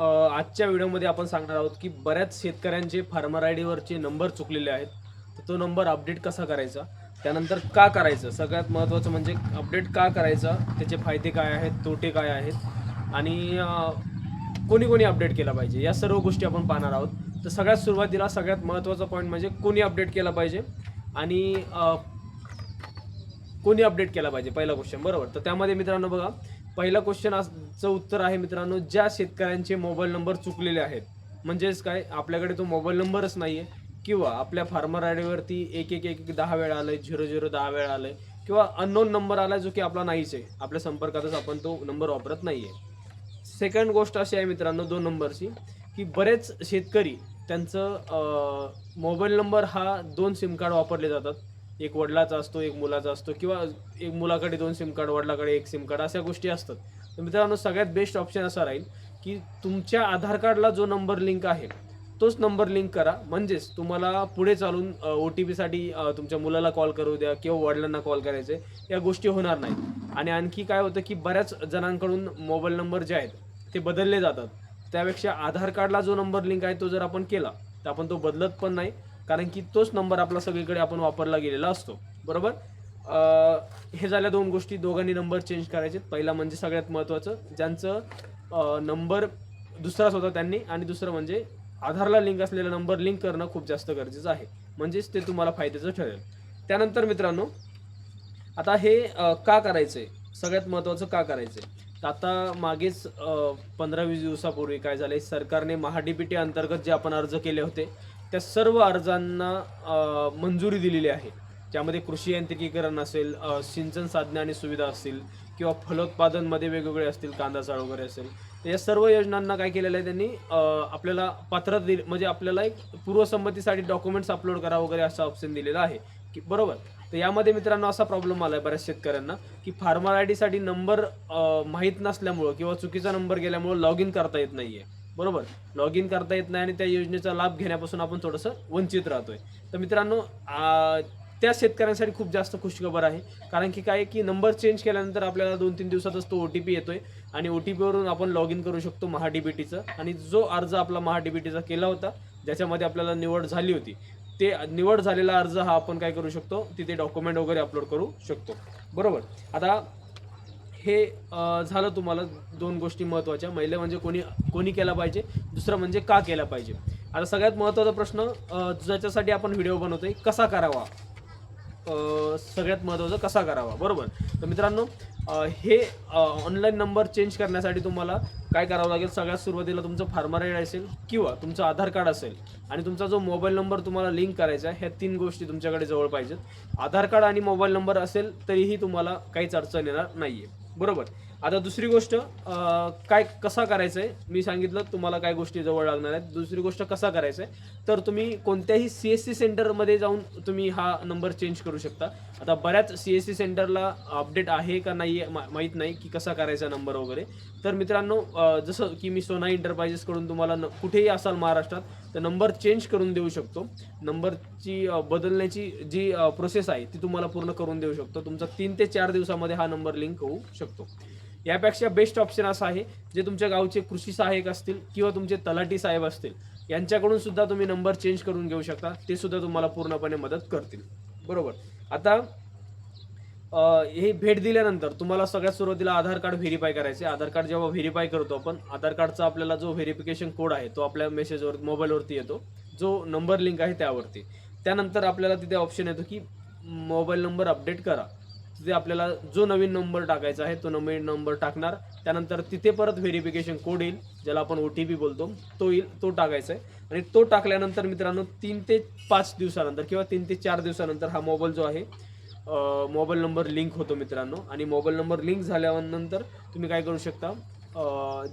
आजच्या व्हिडिओमध्ये आपण सांगणार आहोत की बऱ्याच शेतकऱ्यांचे फार्मर आय डीवरचे नंबर चुकलेले आहेत. तर तो नंबर अपडेट कसा करायचा? त्यानंतर का करायचं? सगळ्यात महत्त्वाचं म्हणजे अपडेट का करायचा? त्याचे फायदे काय आहेत? तोटे काय आहेत? आणि कोणी कोणी अपडेट केला पाहिजे? या सर्व गोष्टी आपण पाहणार आहोत. तर सगळ्यात सुरुवातीला सगळ्यात महत्त्वाचा पॉईंट म्हणजे कोणी अपडेट केला पाहिजे? आणि कोणी अपडेट केला पाहिजे? पहिला क्वेश्चन बरोबर. तर त्यामध्ये मित्रांनो बघा पहिला क्वेश्चन चं उत्तर आहे मित्रांनो ज्या शेतकऱ्यांचे मोबाईल नंबर चुकलेले आहेत. म्हणजेच काय आपल्याकडे तो मोबाईल नंबरच नाही आहे किंवा आपल्या फार्मर आयडीवरती एक एक एक एक दहा वेळा आलंय झिरो झिरो दहा वेळा आलंय. किंवा अननोन नंबर आलाय जो की आपला नाहीच आहे. आपल्या संपर्कातच आपण तो नंबर वापरत नाही आहे सेकंड गोष्ट अशी आहे मित्रांनो दोन नंबरची की बरेच शेतकरी त्यांचं मोबाईल नंबर हा दोन सिम कार्ड वापरले जातात. एक वडिलाचा असतो एक मुलाचा असतो किंवा एक मुलाकडे दोन सिम कार्ड वडिलाकडे एक सिम कार्ड अशा गोष्टी असतात. तर मित्रांनो सगळ्यात बेस्ट ऑप्शन असा राहील की तुमच्या आधार कार्डला जो नंबर लिंक आहे तोच नंबर लिंक करा. म्हणजेच तुम्हाला पुढे चालून ओ टी पीसाठी तुमच्या मुलाला कॉल करू द्या किंवा वडिलांना कॉल करायचे या गोष्टी होणार नाही आणि आणखी काय होतं की बऱ्याच जणांकडून मोबाईल नंबर जे आहेत ते बदलले जातात. त्यापेक्षा आधार कार्डला जो नंबर लिंक आहे तो जर आपण केला तर आपण तो बदलत पण नाही. कारण की तोच नंबर आपला सगळीकडे आपण वापरला गेलेला असतो. बरोबर? अं, हे झाल्या दोन गोष्टी. दोघांनी नंबर चेंज करायचे. पहिला म्हणजे सगळ्यात महत्त्वाचं ज्यांचं नंबर दुसराच होता त्यांनी आणि दुसरं म्हणजे आधारला लिंक असलेला नंबर लिंक करणं खूप जास्त गरजेचं आहे. म्हणजेच ते तुम्हाला फायद्याचं ठरेल. त्यानंतर मित्रांनो आता हे का करायचंय? सगळ्यात महत्त्वाचं का करायचंय? तर आता मागेच पंधरा वीस दिवसापूर्वी काय झालंय? सरकारने महाडीबीटी अंतर्गत जे आपण अर्ज केले होते त्या सर्व अर्जांना मंजुरी दिलेली आहे. ज्यामध्ये कृषी यांत्रिकीकरण असेल सिंचन साधने आणि सुविधा असतील किंवा फलोत्पादनमध्ये वेगवेगळे असतील कांदा चाळ वगैरे असेल तर या सर्व योजनांना काय केलेलं आहे त्यांनी आपल्याला पात्र दिल म्हणजे आपल्याला एक पूर्वसंमतीसाठी डॉक्युमेंट्स अपलोड करा वगैरे असा ऑप्शन दिलेला आहे. की बरोबर? तर यामध्ये मित्रांनो असा प्रॉब्लेम आला आहे बऱ्याच शेतकऱ्यांना की फार्मर आय डीसाठी नंबर माहीत नसल्यामुळं किंवा चुकीचा नंबर गेल्यामुळं लॉग इन करता येत नाही आहे बरोबर. लॉग इन करता येत नाही आणि त्या योजनेचा लाभ घेण्यापासून आपण थोडंसं वंचित राहतोय. तर मित्रांनो त्या शेतकऱ्यांसाठी खूप जास्त खुशखबर आहे. कारण की काय की नंबर चेंज केल्यानंतर आपल्याला दोन तीन दिवसातच तो ओ टी पी येतोय. आणि ओ टी पीवरून आपण लॉग इन करू शकतो महाडीबीटीचं. आणि जो अर्ज आपला महाडीबीटीचा केला होता ज्याच्यामध्ये आपल्याला निवड झाली होती ते निवड झालेला अर्ज हा आपण काय करू शकतो तिथे डॉक्युमेंट वगैरे अपलोड करू शकतो. बरोबर. आता हे झालं तुम्हाला दोन गोष्टी महत्त्वाच्या. महिला म्हणजे कोणी कोणी केला पाहिजे दुसरं म्हणजे का केला पाहिजे. आता सगळ्यात महत्त्वाचा प्रश्न ज्याच्यासाठी आपण व्हिडिओ बनवतोय कसा करावा? सगळ्यात महत्त्वाचं कसा करावा? बरोबर? तर मित्रांनो हे ऑनलाईन नंबर चेंज करण्यासाठी तुम्हाला काय करावं लागेल? सगळ्यात सुरुवातीला तुमचं फार्मर आय असेल किंवा तुमचं आधार कार्ड असेल आणि तुमचा जो मोबाईल नंबर तुम्हाला लिंक करायचा आहे ह्या तीन गोष्टी तुमच्याकडे जवळ पाहिजेत. आधार कार्ड आणि मोबाईल नंबर असेल तरीही तुम्हाला काहीच अडचण येणार नाही आहे बरोबर. आता दुसरी गोष्ट काय कसा करायचं आहे मी सांगितलं तुम्हाला काय गोष्टी जवळ लागणार आहेत. दुसरी गोष्ट कसा करायचा आहे तर तुम्ही कोणत्याही सी एस सी सेंटरमध्ये जाऊन तुम्ही हा नंबर चेंज करू शकता. आता बऱ्याच सी एस सी सेंटरला अपडेट आहे का नाही आहे मा- माहीत नाही की कसा करायचा नंबर वगैरे. तर मित्रांनो जसं की मी सोना इंटरप्राइजेसकडून तुम्हाला न कुठेही असाल महाराष्ट्रात तर नंबर चेंज करून देऊ शकतो. नंबरची बदलण्याची जी प्रोसेस आहे ती तुम्हाला पूर्ण करून देऊ शकतो. तुमचा तीन ते चार दिवसामध्ये हा नंबर लिंक होऊ शकतो. यापेक्षा बेस्ट ऑप्शन असा आहे जे तुमच्या गावचे कृषी सहाय्यक असतील किंवा तुमचे तलाठी साहेब असतील यांच्याकडून सुद्धा तुम्ही नंबर चेंज करून घेऊ शकता. ते सुद्धा तुम्हाला पूर्णपणे मदत करतील. बरोबर? आता हे भेट दिल्यानंतर तुम्हाला सगळ्यात सुरुवातीला आधार कार्ड व्हेरीफाय करायचे आधार कार्ड जेव्हा व्हेरीफाय करतो आपण आधार कार्डचा आपल्याला जो व्हेरिफिकेशन कोड आहे तो आपल्या मेसेजवर मोबाईलवरती येतो. जो नंबर लिंक आहे त्यावरती. त्यानंतर आपल्याला तिथे ऑप्शन येतो की मोबाईल नंबर अपडेट करा. तिथे आपल्याला जो नवीन नंबर टाकायचा आहे तो नवीन नंबर टाकणार. त्यानंतर तिथे परत व्हेरिफिकेशन कोड येईल ज्याला आपण ओ टी पी बोलतो. तो येईल तो टाकायचा आहे. आणि तो टाकल्यानंतर मित्रांनो तीन ते पाच दिवसानंतर किंवा तीन ते चार दिवसानंतर हा मोबाईल जो आहे मोबाईल नंबर लिंक होतो मित्रांनो. आणि मोबाईल नंबर लिंक झाल्यानंतर तुम्ही काय करू शकता?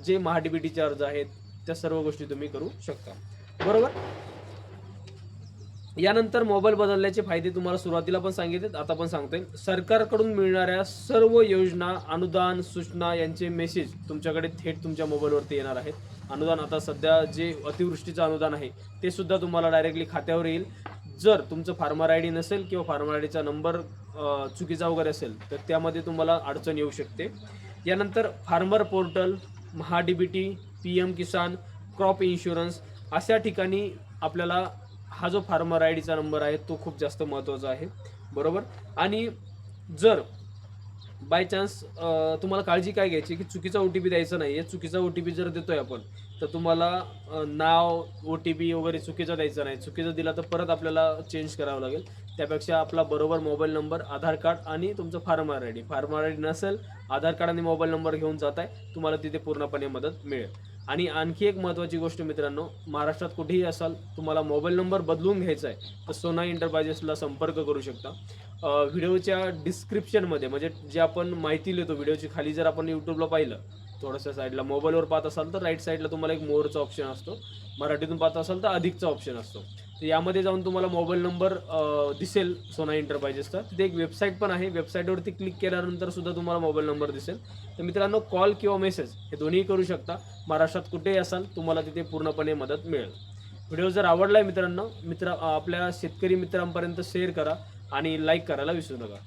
जे महाडीबीटी चार्ज आहेत त्या सर्व गोष्टी तुम्ही करू शकता. बरोबर? यानंतर मोबाईल बदलण्याचे फायदे तुम्हाला सुरुवातीला पण सांगितले आता पण सांगतोय. सरकारकडून मिळणाऱ्या सर्व योजना अनुदान सूचना यांचे मेसेज तुमच्याकडे थेट तुमच्या मोबाईलवरती येणार आहेत. अनुदान आता सध्या जे अतिवृष्टीचं अनुदान आहे ते सुद्धा तुम्हाला डायरेक्टली खात्यावर येईल. जर तुमचं फार्मर आय डी नसेल किंवा फार्मर आय डीचा नंबर चुकीचा वगैरे असेल तर त्यामध्ये तुम्हाला अडचण येऊ शकते. यानंतर farmer portal MahaDBT P M Kisan crop insurance अशा ठिकाणी आपल्याला हा जो फार्मर आय डीचा नंबर आहे तो खूप जास्त महत्त्वाचा आहे. बरोबर? आणि जर बाय चान्स तुम्हाला काळजी काय घ्यायची की चुकीचा ओ टी पी द्यायचा नाही आहे चुकीचा ओ टी पी जर देतोय आपण तर तुम्हाला नाव ओ टी पी वगैरे चुकीचा द्यायचा नाही. चुकीचा दिला तर परत आपल्याला चेंज करावं लागेल. त्यापेक्षा आपला बरोबर मोबाईल नंबर आधार कार्ड आणि तुमचं farmer I D. Farmer I D नसेल आधार कार्ड आणि मोबाईल नंबर घेऊन जात आहे तुम्हाला तिथे पूर्णपणे मदत मिळेल. आणि आणखी एक महत्त्वाची गोष्ट मित्रांनो महाराष्ट्रात कुठेही असाल तुम्हाला मोबाईल नंबर बदलून घ्यायचा आहे तर सोना इंटरप्रायजेसला संपर्क करू शकता. व्हिडिओच्या डिस्क्रिप्शनमध्ये म्हणजे जे आपण माहिती लिहितो व्हिडिओची खाली जर आपण यूट्यूबला पाहिलं थोडंसं साईडला मोबाईलवर पाहत असाल तर राईट साईडला तुम्हाला एक मोरचा ऑप्शन असतो. मराठीतून पाहत असाल तर अधिकचा ऑप्शन असतो. तर यामध्ये जाऊन तुम्हाला मोबाईल नंबर दिसेल सोना इंटरप्रायजेसचा तिथे एक वेबसाईट पण आहे. वेबसाईटवरती क्लिक केल्यानंतर सुद्धा तुम्हाला मोबाईल नंबर दिसेल. तर मित्रांनो कॉल किंवा मेसेज हे दोन्ही करू शकता. महाराष्ट्रात कुठेही असाल तुम्हाला तिथे पूर्णपणे मदत मिळेल. व्हिडिओ जर आवडला आहे मित्रांनो मित्र आपल्या शेतकरी मित्रांपर्यंत शेअर करा आणि लाईक करायला विसरू नका.